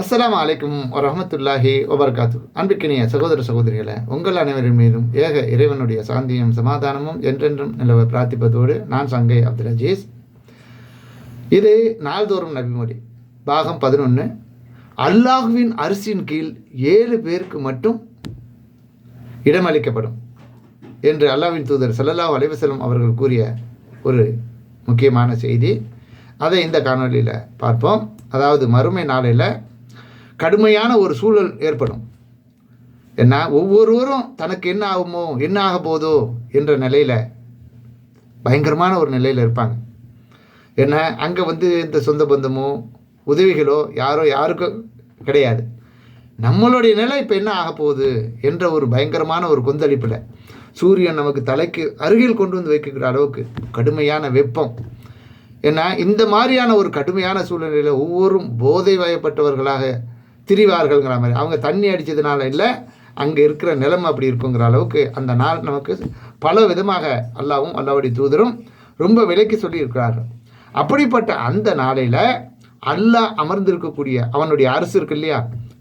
அஸ்லாம் அலைக்கும் வரமத்துல்லாஹி ஒபர்காத்து அன்பிக்கினிய சகோதர சகோதரிகளை உங்கள் அனைவரின் மீதும் ஏக இறைவனுடைய சாந்தியும் சமாதானமும் என்றென்றும் நிலவ பிரார்த்திப்பதோடு நான் சங்கை அப்துல் அஜீஸ். இது நாள்தோறும் நபிமொழி பாகம் பதினொன்று அல்லாஹுவின் அரிசியின் கீழ் ஏழு பேருக்கு மட்டும் இடமளிக்கப்படும் என்று அல்லாஹ்வின் தூதர் சல்லல்லா அலைவசலம் அவர்கள் கூறிய ஒரு முக்கியமான செய்தி. அதை இந்த காணொளியில் பார்ப்போம். அதாவது மறுமை நாளையில் கடுமையான ஒரு சூழல் ஏற்படும். என்ன ஒவ்வொருவரும் தனக்கு என்ன ஆகுமோ என்ன ஆக போதோ என்ற நிலையில் பயங்கரமான ஒரு நிலையில் இருப்பாங்க. என்ன அங்கே வந்து இந்த சொந்த பந்தமோ உதவிகளோ யாரோ யாருக்கும் கிடையாது. நம்மளுடைய நிலை இப்போ என்ன ஆக போகுது என்ற ஒரு பயங்கரமான ஒரு கொந்தளிப்பில் சூரியன் நமக்கு தலைக்கு அருகில் கொண்டு வந்து வைக்கிற அளவுக்கு கடுமையான வெப்பம். ஏன்னா இந்த மாதிரியான ஒரு கடுமையான சூழ்நிலையில் ஒவ்வொரும் போதை வயப்பட்டவர்களாக திரிவார்கள்ங்கிற மாதிரி. அவங்க தண்ணி அடித்ததுனால இல்லை அங்கே இருக்கிற நிலைமை அப்படி இருக்குங்கிற அளவுக்கு அந்த நாள் நமக்கு பல விதமாக அல்லாவும் அல்லாவுடைய தூதரும் ரொம்ப விலைக்கு சொல்லியிருக்கிறார்கள். அப்படிப்பட்ட அந்த நாளையில் அல்லாஹ் அமர்ந்திருக்கக்கூடிய அவனுடைய அரசு இருக்கு இல்லையா?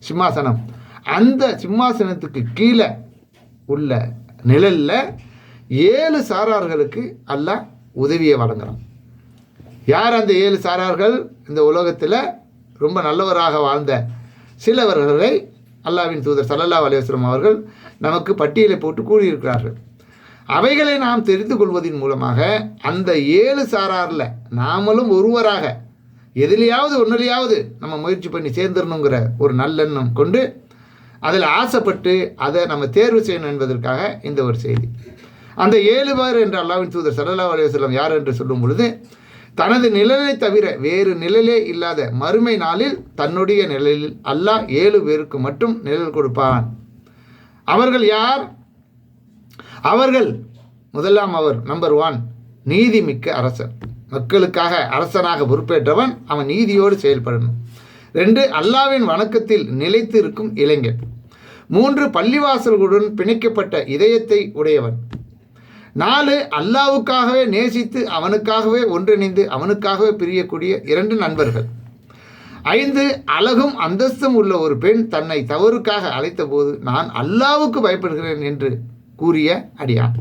சிம்மாசனம். அந்த சிம்மாசனத்துக்கு கீழே உள்ள நிழலில் ஏழு சாரார்களுக்கு அல்லாஹ் உதவியை வழங்குறான். யார் அந்த ஏழு சாரார்கள்? இந்த உலகத்தில் ரொம்ப நல்லவராக வாழ்ந்த சிலவர்களை அல்லாவின் தூதர் சல்லல்லா அலைவாஸ்லம் அவர்கள் நமக்கு பட்டியலை போட்டு கூறியிருக்கிறார்கள். அவைகளை நாம் தெரிந்து கொள்வதன் மூலமாக அந்த ஏழு சாராரில் நாமளும் ஒருவராக எதிலையாவது ஒன்றிலையாவது நம்ம முயற்சி பண்ணி சேர்ந்துடணுங்கிற ஒரு நல்லெண்ணம் கொண்டு அதில் ஆசைப்பட்டு அதை நம்ம தேர்வு செய்யணும் என்பதற்காக இந்த ஒரு செய்தி. அந்த ஏழு பேர் என்று அல்லாவின் தூதர் சல்லல்லா அலைவாஸ்லம் யார் என்று சொல்லும் பொழுது தனது நிழலை தவிர வேறு நிழலே இல்லாத மறுமை நாளில் தன்னுடைய நிழலில் அல்லாஹ் ஏழு பேருக்கு மட்டும் நிழல் கொடுப்பான். அவர்கள் யார்? அவர்கள் முதலாம் அவர் நம்பர் ஒன் நீதிமிக்க அரசன் மக்களுக்காக அரசனாக பொறுப்பேற்றவன் அவன் நீதியோடு செயல்படணும். ரெண்டு அல்லாவின் வணக்கத்தில் நிலைத்து இருக்கும் இளைஞன். மூன்று பள்ளிவாசல்களுடன் பிணைக்கப்பட்ட இதயத்தை உடையவன். நாலு அல்லாவுக்காகவே நேசித்து அவனுக்காகவே ஒன்றிணைந்து அவனுக்காகவே பிரியக்கூடிய இரண்டு நண்பர்கள். ஐந்து அழகும் அந்தஸ்தும் உள்ள ஒரு பெண் தன்னை தவறுக்காக அழைத்த போது நான் அல்லாவுக்கு பயப்படுகிறேன் என்று கூறிய அடியான்.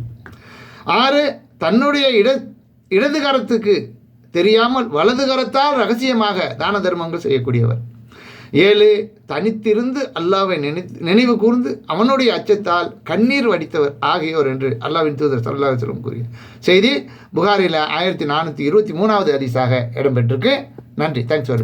ஆறு தன்னுடைய இட இடதுகரத்துக்கு தெரியாமல் வலதுகரத்தால் ரகசியமாக தான தர்மங்கள் செய்யக்கூடியவர். ஏழு தனித்திருந்து அல்லாவை நினை நினைவு கூர்ந்து அவனுடைய அச்சத்தால் கண்ணீர் வடித்தவர் ஆகியோர் என்று அல்லாவின் தூதர் சல்லாஹ் செல்வம் கூறிய செய்தி புகாரில் ஆயிரத்தி நானூற்றி இருபத்தி மூணாவது அதிசாக இடம்பெற்றிருக்கு. நன்றி. Thanks for